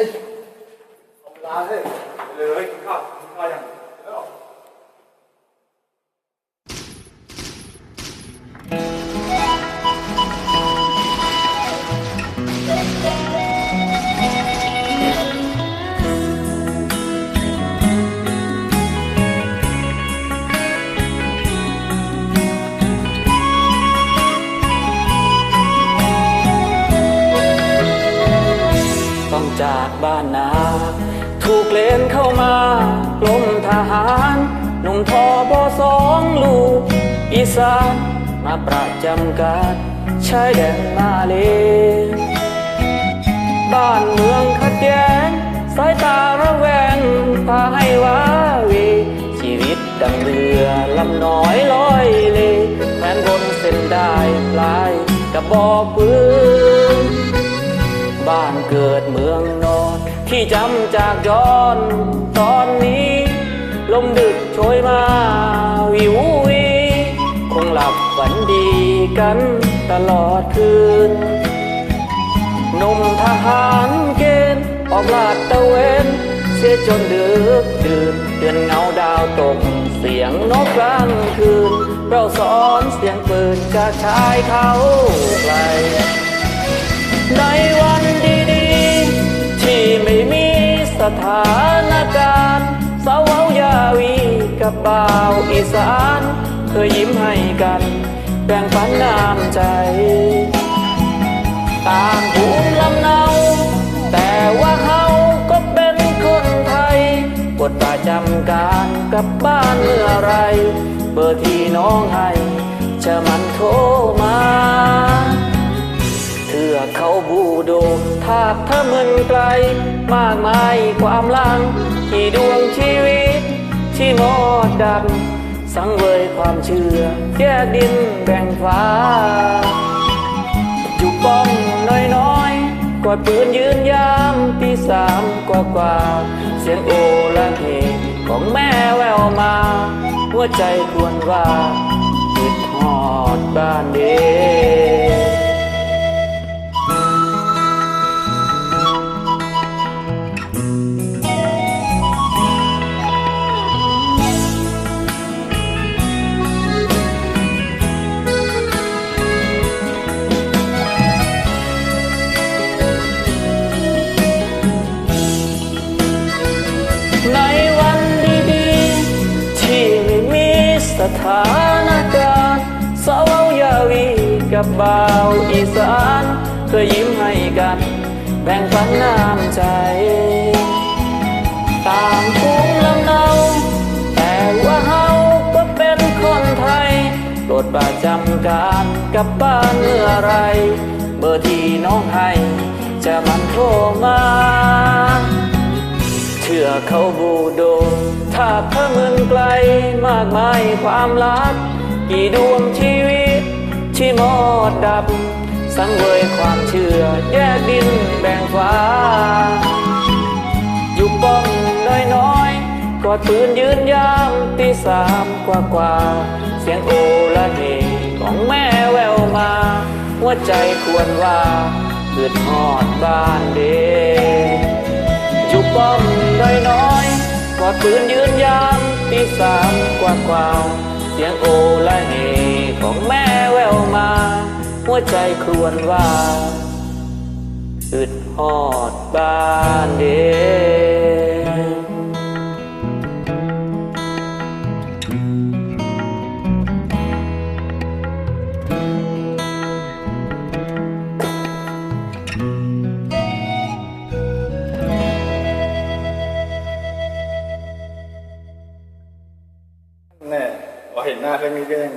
เบ้านนา ถูกเลนเข้ามากลมทหารหนุ่มทอบอสองลูก อีสานมาประจำการชายแดนมาเล บ้านเมืองขัดแย้ง สายตาระแวงพาให้วาเหวชีวิตดังเรือลำน้อยลอยเลแขวนบนเส้นได้ปลายกระบอกปืนานเกิดเมืองนอน ที่จำจากย้อนตอนนี้ ลมดึกโชยมาวิววีคงหลับฝันดีกันตลอดคืนนมทหารเกณฑ์ออกลาดตะเวนเสียจนดึกดื่นเดือนเงาดาวตก เสียงนกกลางคืน เราสอนเสียงปืนจากชายเขาไกลในวันดี ที่ไม่มีสถานการณ์สาวยาวีกับบ่าวอีสานเคยยิ้มให้กันแบ่งปันน้ำใจ ตางภูมิลำเนาแต่ว่าเฮาก็เป็นคนไทยบทประจำการกับบ้านเมื่อไร เบอร์ที่น้องให้จะมันโทรมาาบถ้ามือนไกล มากมายความลัง ที่ดวงชีวิต ที่มอดดับสังเวยความเชื่อ แยกดินแบ่งฟ้าอยู่ป้องน้อยๆกอดปืนยืนยามตีสามกว่ากว่า เสียงโอละเหของแม่แววมา หัวใจควรว่าคิดหอดบ้านเด็ ถานการณ์สาวยาวีกับบ่าวอีสานเคยยิ้มให้กัน แบ่งปันน้ำใจ ต่างภูมิลำเนาแต่ว่าเฮาก็เป็นคนไทยโปรดประจำการกับบ้านเมื่อไร เบอร์ที่น้องให้จะมันโทรมา เชื่อเขาบูโด ถ้าเธอเมืองไกลมากมายความลับกี่ดวงชีวิตที่มอดดับ สังเวยความเชื่อแยกดินแบ่งฟ้า อยู่ป้องน้อยๆกอดปืนยืนยามตีสามกว่ากว่า เสียงโอละเฮของแม่แววมา หัวใจควรว่าเกิดหอดบ้านเด ดปืนยืนยามตีสามกว่ากว่าเสียงโอละเฮของแม่แววมา หัวใจครวญว่าอึดหอดบ้านเด็ พอเห็นหน้าแค่นี้ก็ยัง